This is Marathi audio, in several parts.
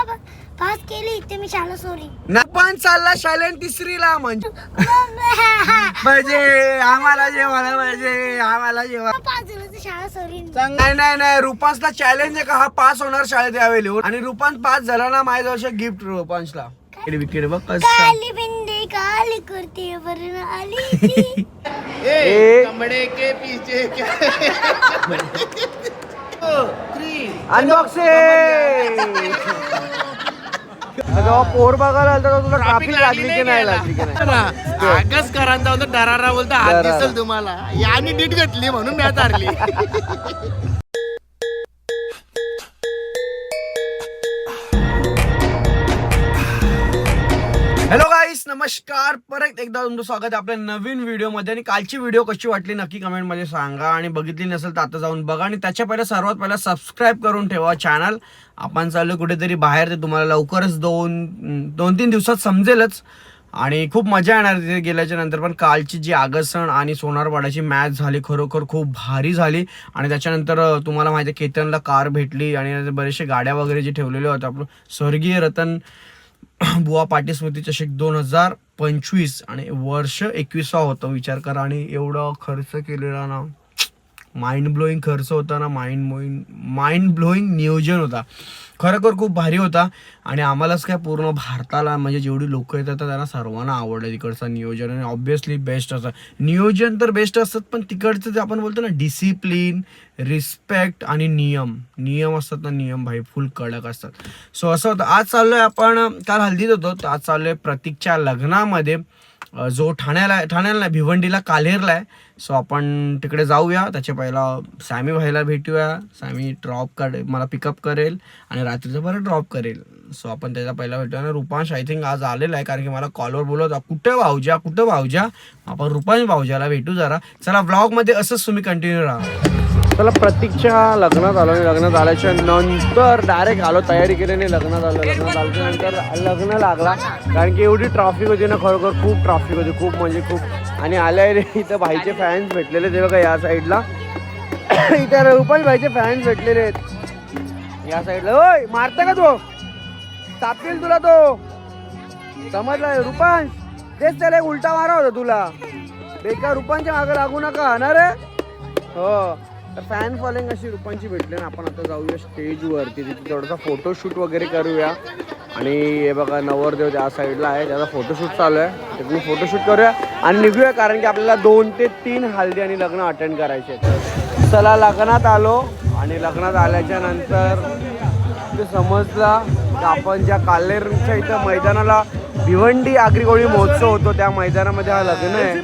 शाळा पास केली ते मी शाळा सोरी ना पण चालला शालेन तिसरीला म्हणजे म्हणजे आम्हाला जेवायला पाहिजे आम्हाला जेवा शाळा सोरी नाही नाही नाही रुपांसला चॅलेंज आहे का? हा पास होणार शाळेत यावेळी. आणि रुपांस पास झाला ना माझ्या वर्ष गिफ्ट रुपांसला विकेट बघ कसं काली बिंदी काली कुर्ती वरून आली. ए. कमरे के पीछे क्या अनबॉक्सिंग जेव्हा पोर बघायला आलता तेव्हा तुला ट्राफिक लागली की नाही लागली की नाही? आगच करांचा होता डरारा बोलता हात डरारा. दिसल तुम्हाला. याने डीट घेतली म्हणून मॅच हारली नमस्कार परत एकदा तुमचं स्वागत आहे आपल्या नवीन व्हिडिओमध्ये. आणि कालची व्हिडिओ कशी वाटली नक्की कमेंटमध्ये सांगा. आणि बघितली नसेल तर आता जाऊन बघा. आणि त्याच्या पहिले सर्वात पहिला सबस्क्राईब करून ठेवा चॅनल आपण चाललो कुठेतरी बाहेर. ते तुम्हाला लवकरच दोन दोन तीन दिवसात समजेलच. आणि खूप मजा येणार तिथे गेल्याच्यानंतर. पण कालची जी आगसण आणि सोनारवाडाची मॅच झाली खरोखर खूप भारी झाली. आणि त्याच्यानंतर तुम्हाला माहिती आहे केतनला कार भेटली. आणि बरेचसे गाड्या वगैरे जे ठेवलेले होते आपलं. स्वर्गीय रतन बुवा पाटी स्मृती चषक दोन हजार पंचवीस आणि वर्ष एकवीसा होतं. विचार करा आणि एवढं खर्च केलेला ना. माइंड ब्लोईंग खर्च होता ना. माइंड मोईंग माइंड ब्लोईंग नियोजन होता. खरोखर खूप भारी होता. आणि आम्हालाच काय पूर्ण भारताला म्हणजे जेवढी लोक येतात तर त्यांना सर्वांना आवडलं तिकडचं नियोजन. आणि ऑब्व्हियसली बेस्ट असतं नियोजन तर बेस्ट असतात पण तिकडचं जे आपण बोलतो ना डिसिप्लिन रिस्पेक्ट आणि नियम. नियम असतात ना नियम भाई फुल कडक असतात. सो असं होतं. आज चाललोय आपण काल हल्दीत होतो तर आज चाललोय प्रतीकच्या लग्नामध्ये. जो ठाण्याला आहे ठाण्याला नाही भिवंडीला कालेरला आहे. सो आपण तिकडे जाऊया. त्याच्या पहिला सॅमी भाईला भेटूया. सॅमी ड्रॉप करे मला पिकअप करेल आणि रात्रीचं बरं ड्रॉप करेल. सो आपण त्याचा पहिला भेटूया. आणि रुपांश आय थिंक आज आलेला आहे कारण की मला कॉलवर बोलत कुठं भाऊजा? कुठं भाऊजा? आपण रुपांश भाऊजाला भेटू जरा. चला ब्लॉगमध्ये असंच तुम्ही कंटिन्यू राहा. चला प्रतीकच्या लग्नात आलो आणि लग्नात आल्याच्यानंतर डायरेक्ट आलो तयारी केली आणि लग्नात आलो लग्नात आल्याच्यानंतर लग्न लागला. कारण की एवढी ट्रॉफिक होती ना खरोखर खूप ट्रॉफिक होती खूप म्हणजे खूप. आणि आल्या इथं भाईचे फॅन्स भेटलेले ते बघा या साईडला इथे रुपाल भाईचे फॅन्स भेटलेले आहेत. या साईडला होय मारता का तो? तापतील तुला तो? समजला? रुपांश तेच त्याला उलटा मारा होता तुला. बेकार रुपांच्या मागे लागू नका. ना रे हो. तर फॅन फॉलोइंग अशी रुपांची भेटली ना आपण आता जाऊया स्टेजवरती तिथे थोडासा फोटोशूट वगैरे करूया. आणि हे बघा नवरदेव त्या साईडला आहे त्याचा फोटोशूट चालू आहे. तिथून फोटोशूट करूया आणि निघूया कारण की आपल्याला दोन ते तीन हल्दी आणि लग्न अटेंड करायचे आहेत. चला लग्नात आलो आणि लग्नात आल्याच्यानंतर ते समजला आपण ज्या कालेरच्या इथं मैदानाला भिवंडी आगरी कोळी महोत्सव होतो त्या मैदानामध्ये हा लग्न आहे.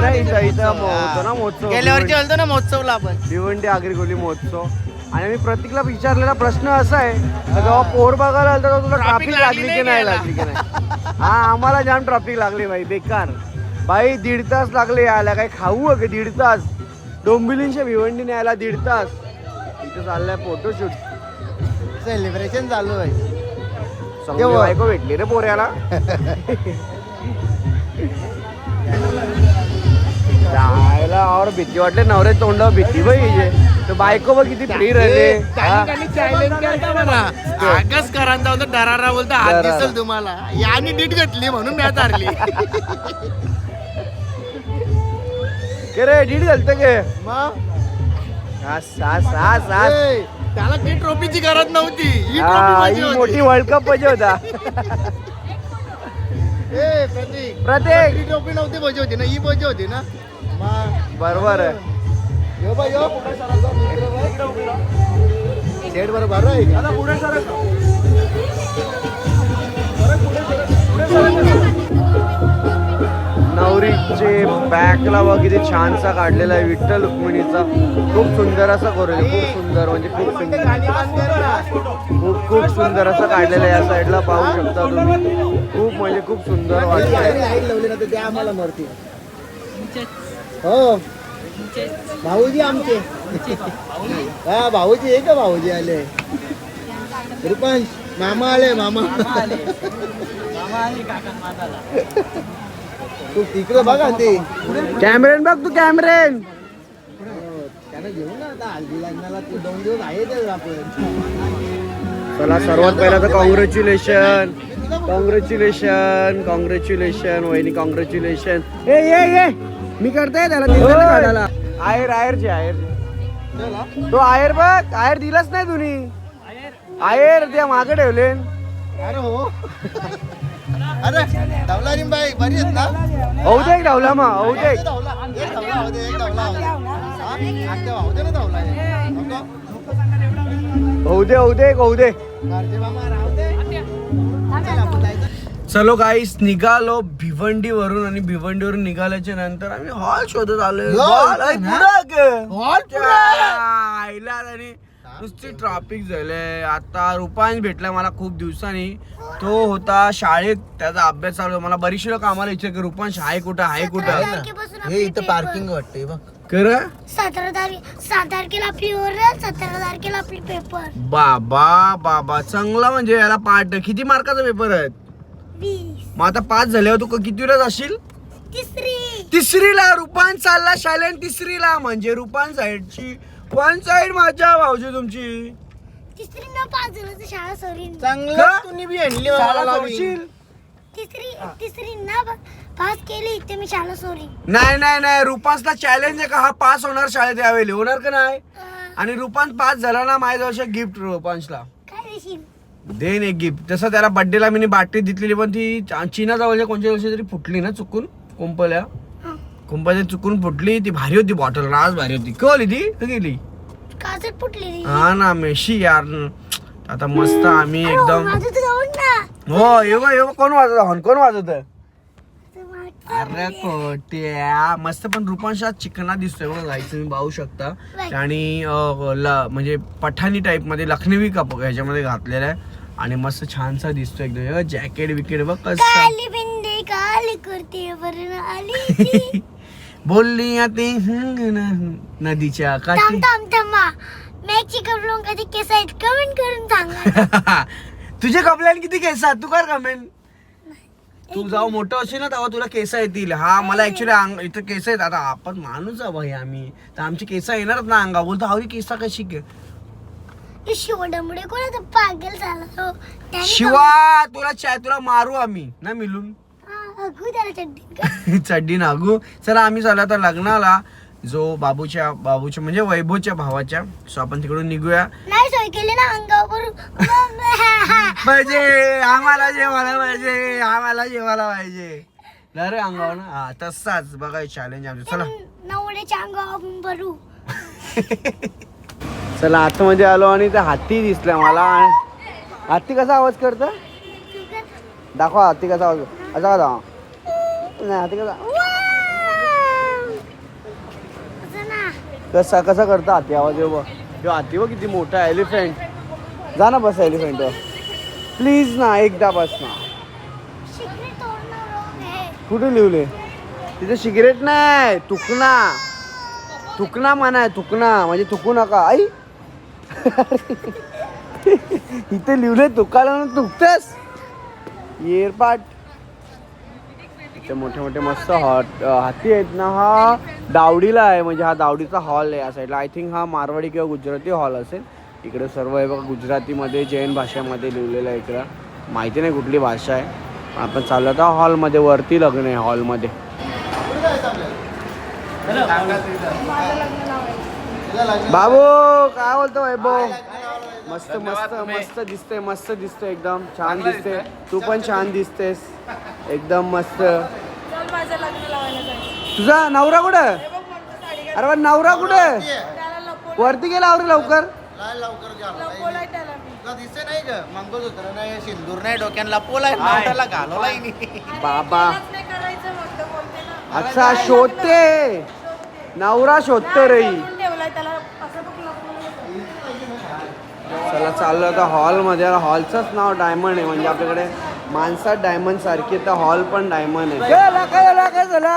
नाही इथं इथं होतो ना महोत्सव गेल्या वर्षी आलतो ना महोत्सवला आपण. भिवंडी महोत्सव. आणि मी प्रतीकला विचारलेला प्रश्न असा आहे का जेव्हा पोर बघायला आलता तेव्हा तुला ट्रॅफिक लागली की नाही लागली की नाही? हा आम्हाला जाम ट्रॅफिक लागली भाई बेकार. भाई दीड तास लागले यायला काय खाऊ आहे का दीड तास. डोंबिवलींच्या भिवंडीने यायला दीड तास. इथं चाललाय फोटोशूट सेलिब्रेशन चालू आहे. चांगली बायको भेटली रे पोऱ्याला. जायला और भीती वाटले नवरे तोंड भीती बाई हिचे. तर बायको बघ किती फ्री राहिले. हा? आगच करांचा होता डरारा बोलता हात डरारा. दिसल तुम्हाला. याने डीट घेतली म्हणून मॅच हारली के रे डीड झालत के. मग? हा, सा सा सा. ए, त्याला ती ट्रॉफीची गरज नव्हती. ही हा, ट्रॉफी ही मोठी वर्ल्ड कप पाहिजे होता. ए प्रतीक. प्रत्येक ही ट्रॉफी नव्हती पाहिजे होती ना ही पाहिजे होती ना. मग बरोबर आहे. यो बाई यो. सेट बरोबर आहे का? नवरीचे बॅकला बघ किती छानसा काढलेला आहे विठ्ठल रुक्मिणीचा. खूप सुंदर असा करेल खूप सुंदर म्हणजे खूप सुंदर. खूप खूप सुंदर असं काढलेलं आहे या साईडला पाहू शकता तुम्ही. खूप म्हणजे खूप सुंदर आम्हाला मरतील हो. भाऊजी आमचे. हा भाऊजी आहे का भाऊजी आले? रुपांश मामा आले मामा. तू तिकडे बघा ते कॅमेरेन बघ तू कॅमेरेन त्यांना घेऊन ना आता हल्दी लग्नाला ते दोन दिवस आहे आपण. चला सर्वात पहिला तर कॉंग्रॅच्युलेशन कॉंग्रॅच्युलेशन कॉंग्रॅच्युलेशन वहिनी कॉंग्रॅच्युलेशन ए ये ये मी करते त्याला आयर आयरचे आयर तो आयर बघ आयर दिलाच नाही तुम्ही आयर त्या मागे ठेवले अरे हो. अरे धावला रे बाई बरी आहेत ना होऊ दे एक धावला मा होऊ दे एक. धावला एक धावला होऊ दे एक धावला होऊ दे हा? आता होऊ दे ना धावला हे. नको. होऊ दे होऊ दे एक होऊ दे कारचे मामा राहू दे चल आपण जायचं. चलो गाईस निघालो भिवंडीवरून आणि भिवंडीवरून निघाल्याच्या नंतर आम्ही हॉल शोधत Hall ना? Hall पुढं. त्या आईला आणि नुसती ट्रॅफिक झाले आता रुपांश भेटला मला खूप दिवसांनी. तो होता शाळेत. त्याचा अभ्यास चालू होता. मला बरीचशी लोक आम्हाला विचार की रुपांश आहे कुठं? आहे कुठं? हे इथं. पार्किंग वाटते बघ. कर सतरा तारीख सात तारखेला आपली ओरल सतरा तारखेला आपली पेपर बाबा बाबा. चांगला म्हणजे याला पाठ. किती मार्काचा पेपर आहेत? वीस. मग आता पाच झाल्यावर तू कितीला जाशील? तिसरी. तिसरीला. रुपान चालला शालेन तिसरीला. म्हणजे रुपान साईडची वन साइड माझ्या भाऊजी तुमची. तिसरी न पाच जणांची शाळा सोडीन. का? चांगलं तुम्ही बी आणली मला शाळा लावली. सोडशील? तिसरी तिसरी न पास केली ते मी शाळा सोडीन. नाही नाही नाही रुपांसला चॅलेंज आहे का? हा पास होणार शाळेत यावेळी. होणार का नाही? अं, आणि रुपांस पास झाला ना माझ्या जवळ गिफ्ट रुपांसला. काय देशील? देन एक गिफ्ट तसं त्याला बर्थडेला मी बाटली दिलेली पण ती चीना जवळच्या कोणत्या दिवशी तरी फुटली ना चुकून कुंपल्या. कुंपल्या चुकून फुटली ती भारी होती बॉटल राज भारी होती. कळली ती? गेली फुटली हा ना मेशी यार. आता मस्त आम्ही एकदम हो येव येव कोण वाजत हॉर्न कोण वाजत अरे कोट्या मस्त पण रुपांशा चिकना दिसतोय बघा गाईचं तुम्ही पाहू शकता. आणि म्हणजे पठाणी टाईपमध्ये लखनवी कप ह्याच्यामध्ये घातलेला आहे. आणि मस्त छानसा दिसतोय एकदम. जॅकेट विकेट बघ कसं काली बिंदी काली कुर्ती वरून आली. बोलली ते हंग न- नदीच्या काठी. थांब थांबा मॅची कधी केस आहेत? कमेंट करून सांगा तुझे कपड्यान किती केस आहेत? तू कर कमेंट तू जाऊ मोठं असेल ना तेव्हा तुला केस येतील. हा मला ऍक्च्युली इथं केस आहेत. आता आपण माणूस आहे भाई आम्ही. तर आमची केस येणारच ना अंगा बोलतो हवी केसा कशी ते शिवडामुळे कोणाचा पागल झाला? तो त्याने शिवा तुला चाय तुला मारू आम्ही. ना मिळून हा, त्याला चड्डी नागू. चला आम्ही चालू आता लग्नाला. जो बाबूच्या बाबूच्या म्हणजे वैभवच्या भावाच्या. सो आपण तिकडून निघूया. नाही सोय केली ना अंगावर. पाहिजे. आम्हाला जेवायला पाहिजे. आम्हाला जेवायला पाहिजे. अरे अंगावर ना. हा तसाच. बघा चॅलेंज आमचं. चला. नवड्याच्या अंगावर भरू. चला आतमध्ये आलो आणि ते हाती दिसला मला. हाती कसा आवाज करत? दाखवा हाती कसा आवाज असा का हाती कसा कसा कसा करता हाती आवाज येऊ बघ. हाती बघ किती मोठा एलिफंट जा ना बस एलिफंट प्लीज ना एकदा बस ना. कुठे लिवले तिथे सिगरेट नाही तुकना तुकना म्हणा तुकना म्हणजे तुकू नका. आई. इथे लिवले तुकाला ना तुकतेस येरपाट. इथे मोठे मोठे मस्त हॉट हाती आहेत ना हा दावडीला आहे म्हणजे हा दावडीचा हॉल आहे या साईडला आय थिंक हा मारवाडी किंवा गुजराती हॉल असेल. इकडे सर्व आहे बघा गुजरातीमध्ये जैन भाषेमध्ये लिहिलेलं आहे इकडं. माहिती नाही कुठली भाषा आहे. पण आपण चाललो आता हॉलमध्ये वरती लग्न आहे हॉलमध्ये. बाबू काय बोलतो वैभव? मस्त मस्त मस्त दिसते मस्त दिसते एकदम. छान दिसते तू पण छान दिसतेस. एकदम मस्त. तुझा नवरा कुठं? अरे पण नवरा कुठं? वरती गेला अरे लवकर. लाय लवकर घ्या. तुला दिसते नाही ग. मंगळसूत्र नाही सिंदूर नाही डोक्याला पोलाय नाटाला घालवलाय नाही बाबा अच्छा शोधते. नवरा शोधतो रे. चला चाललो आता हॉलमध्ये. हॉलचंच नाव डायमंड आहे. म्हणजे आपल्याकडे माणसात डायमंड सारखी तर हॉल पण डायमंड आहे. काय झाला काय झाला काय झाला.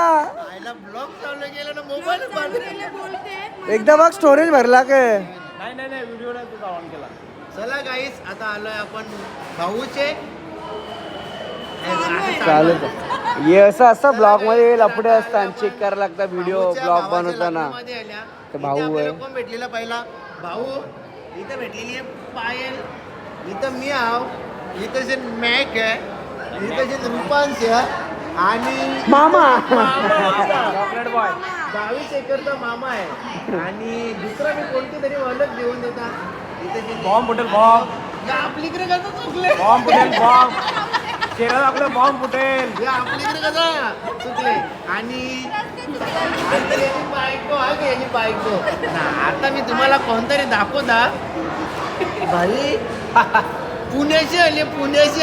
आईला ब्लॉक चालू गेलं ना मोबाईल एकदा बघ स्टोरेज भरला काय चला गाईस आता आलोय आपण भाऊचे. चालेल. हे असं असं ब्लॉगमध्ये लपडे असतात चेक करायला लागतात व्हिडिओ ब्लॉग बनवताना. भाऊ आपल्याला भेटलेला पहिला? भाऊ इथे भेटलेली आहे. पायल. इथं मी आहो. इथं जे मॅक आहे इथं जे रुपांश आहे आणि मामा. बावीस एकरचा मामा आहे. आणि दुसरा मी कोणती तरी ओळख देऊन देता. इथे जे बॉम्ब फुटेल बॉम्ब या आपलीकडे कसं चुकले बॉम्ब फुटेल बॉम्ब केरळ आपलं बॉम्ब फुटेल या आपलीकडे कसं चुकले आणि आता याची बायको हा की याची बायको. ना आता मी तुम्हाला कोणतरी दाखवता. भाई. पुण्याची आली पुण्याची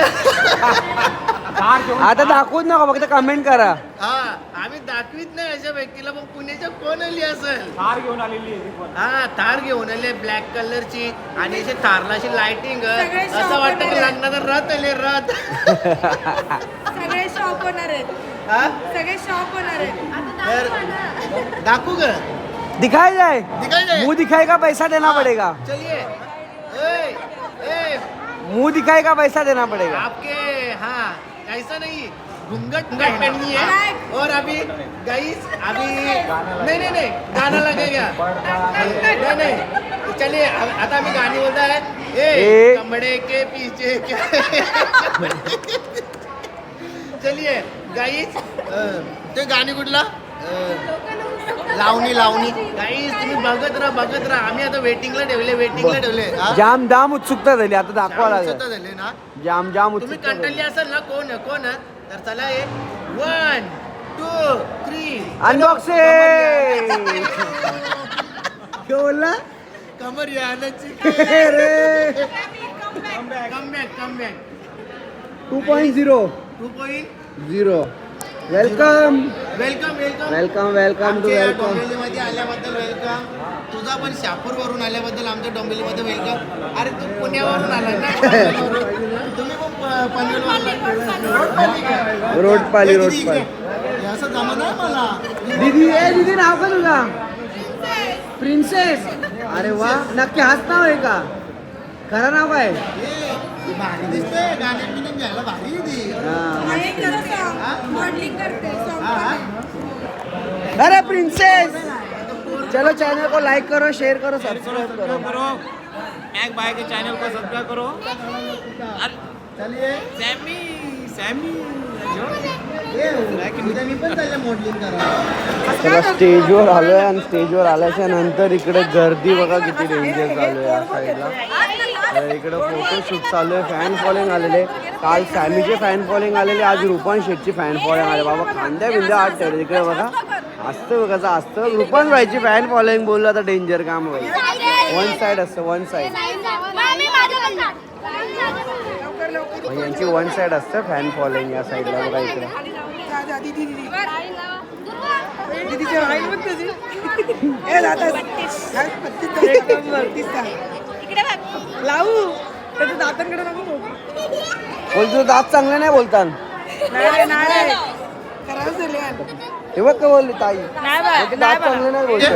आता दाखवूच नका फक्त कमेंट करा. हा आम्ही दाखवीत नाही अशा व्यक्तीला पण पुण्याच्या कोण आली असेल? कार घेऊन आलेली आहे ती पण. हा थार घेऊन आले ब्लॅक कलरची आणि अशी थारला अशी लाइटिंग सगळे असं वाटतं की मध्ये. लग्नाचा रथ आले रथ. सगळे शॉप होणार आहेत. हा? सगळे शॉप होणार आहेत. दाखवू ग दिखाई जाए दिखाई जाए मुंह दिखाई का? पैसा देना पड़ेगा. ए, मुँह दिखाई का पैसा देना पड़ेगा। आपके हाँ ऐसा नहीं घूंघट घूंघट पहननी है। और अभी गाइस अभी नहीं नहीं नहीं गाना लगेगा। नहीं नहीं चलिए आता आम्ही गाणी बोलत आहे ए ए. कमड़े के पीछे क्या? चलिए गाईस ते गाणी कुठला लावणी लावणी. गाईस तुम्ही बघत राहा बघत राहा. आम्ही आता वेटिंगला ठेवले वेटिंगला ठेवले. हा? जाम जाम उत्सुकता झाली. आता दाखवा लागेल. झाली ना? जाम जाम तुम्ही उत्सुकता कंटाळली. असाल ना कोण आहे, कोण आहे? तर चला हे. One two three! काय बोलला कमर यानाची रे. Comeback comeback two point zero two point zero welcome welcome welcome welcome welcome to welcome डोंबिवलीमध्ये आल्याबद्दल वेलकम तुझा पण शापूर वरून आल्याबद्दल आमच्या डोंबिवलीमध्ये वेलकम अरे तू पुण्यावरून आला ना. तुम्ही पण पनवेलवरून. रोडपाली रोडपाली. असं जमा नाही मला. दीदी ए दीदी नाव का तुझा? प्रिन्सेस अरे वा नक्की हाच नाव आहे का? खरं नाव काय? ए, ही भारी दिसते घ्यायला भारी अरे प्रिंसेस चलो चैनल को लाइक करो शेयर करो सब्सक्राइब करो करो. मैक बाय के चैनल को सब्सक्राइब करो. चलिए. सैमी सैमी. ए, उद्या मी पण त्याच्या मॉडेलिंग करा चला स्टेजवर आलोय आणि स्टेजवर आल्याच्यानंतर इकडे गर्दी बघा किती डेंजर चालू आहे या साईडला तर इकडे फोटोशूट चालू आहे फॅन फॉलोइंग आलेले काल सॅमीचे फॅन फॉलोइंग आलेले आज रुपान शेटची फॅन फॉलोइंग आले. बाबा खांद्या बिंद्या आत ठेवले इकडे बघा. असतं कसं असतं. रुपान व्हायची फॅन फॉलोइंग बोललं तर डेंजर काम होईल. वन साईड असतं वन साईड. यांची वन साईड असतं फॅन फॉलोइंग या साईडला बघा इकडे. लावू. त्याच्या दातांकडे नको. बोलतो दात चांगले नाही बोलतात नाही रे, नाही खराब झाले यार. ते बघ का बोलली ताई? नाही बा, बोलते दात चांगले नाही बोलतो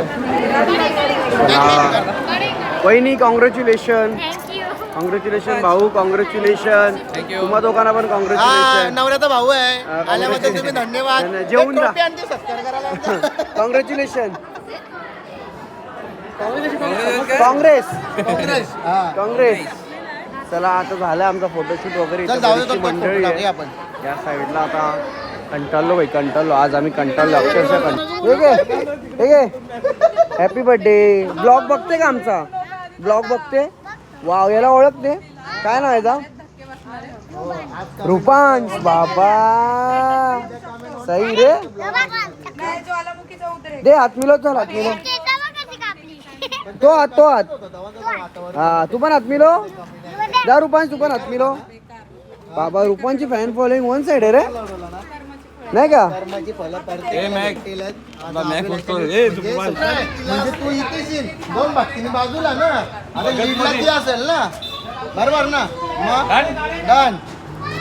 वहिनी कॉंग्रॅच्युलेशन थँक्यू कॉंग्रॅच्युलेशन भाऊ कॉंग्रॅच्युलेशन तुम्हा दोघांना पण कॉंग्रॅच्युलेशन नवऱ्याचा भाऊ आहे. हा, आल्याबद्दल तुम्ही धन्यवाद. जेवून जा. कॉंग्रॅच्युलेशन काँग्रेस. काँग्रेस. हा. काँग्रेस. चला आता झालं आमचा फोटोशूट वगैरे. इथं बरीचशी मंडळी आहे. या साईडला आता कंटाळलो भाई कंटाळलो. आज आम्ही कंटाळलो अक्षरशः कंटाळलो हॅपी बर्थडे ब्लॉग बघते का आमचा? ब्लॉग बघते? वाव याला ओळखते? काय नाव आहे याचा? रुपांश बाबा. सही रे. दे हात मिलो चल हात मिलो तो हात तो हात हा तू पण हात मिलो. जा रुपांश तू पण हात मिलो. बाबा रुपांची फॅन फॉलोइंग वन साइड आहे रे. नाही का? म्हणजे तू. म्हणजे. म्हणजे दोन बाजूला ना. आता लीडला ती असेल ना. बरोबर ना? मग? डन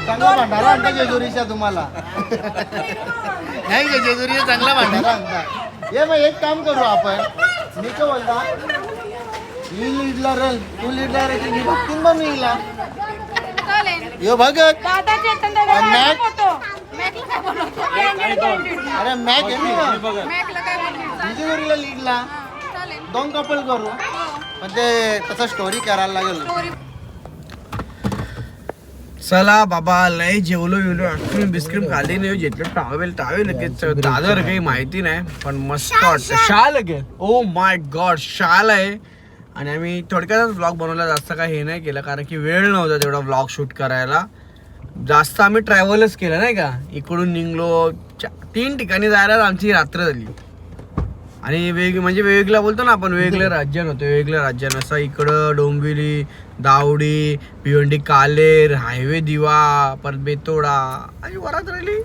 चांगला भांडारा आणता जेजुरीच्या तुम्हाला. नाही का जेजुरीचा चांगला भांडारा आणता ये मग एक काम करू आपण. मी काय बोलता ही लीडला राहायची मी भक्तीन पण लीडला चालेल यो भगत। मॅक? अरे मॅक आहे ना। लीडला चालेल दोन कपल करू। पण ते तसं स्टोरी करायला लागेल। चला बाबा लय जेवलो बिवलो आईस्क्रीम बिस्क्रीम खाल्ली नाही घेतलं टावेल टावेल लगेच दादर काही माहिती नाही पण मस्त वाटतं. शाल. लगे ओ माय गॉड शाल आहे. आणि आम्ही थोडक्यातच ब्लॉग बनवला जास्त काय हे नाही केलं कारण की वेळ नव्हता तेवढा ब्लॉग शूट करायला. जास्त आम्ही ट्रॅव्हलच केलं नाही का? इकडून निघलो तीन ठिकाणी जायला आमची रात्र झाली. आणि वेग म्हणजे वेगवेगळ्या बोलतो ना आपण वेगवेगळ्या राज्यान होतो वेगवेगळ्या राज्यान असं इकडं डोंबिवली दावडी भिवंडी कालेर हायवे दिवा परत बेतोडा. आणि वरात राहिली.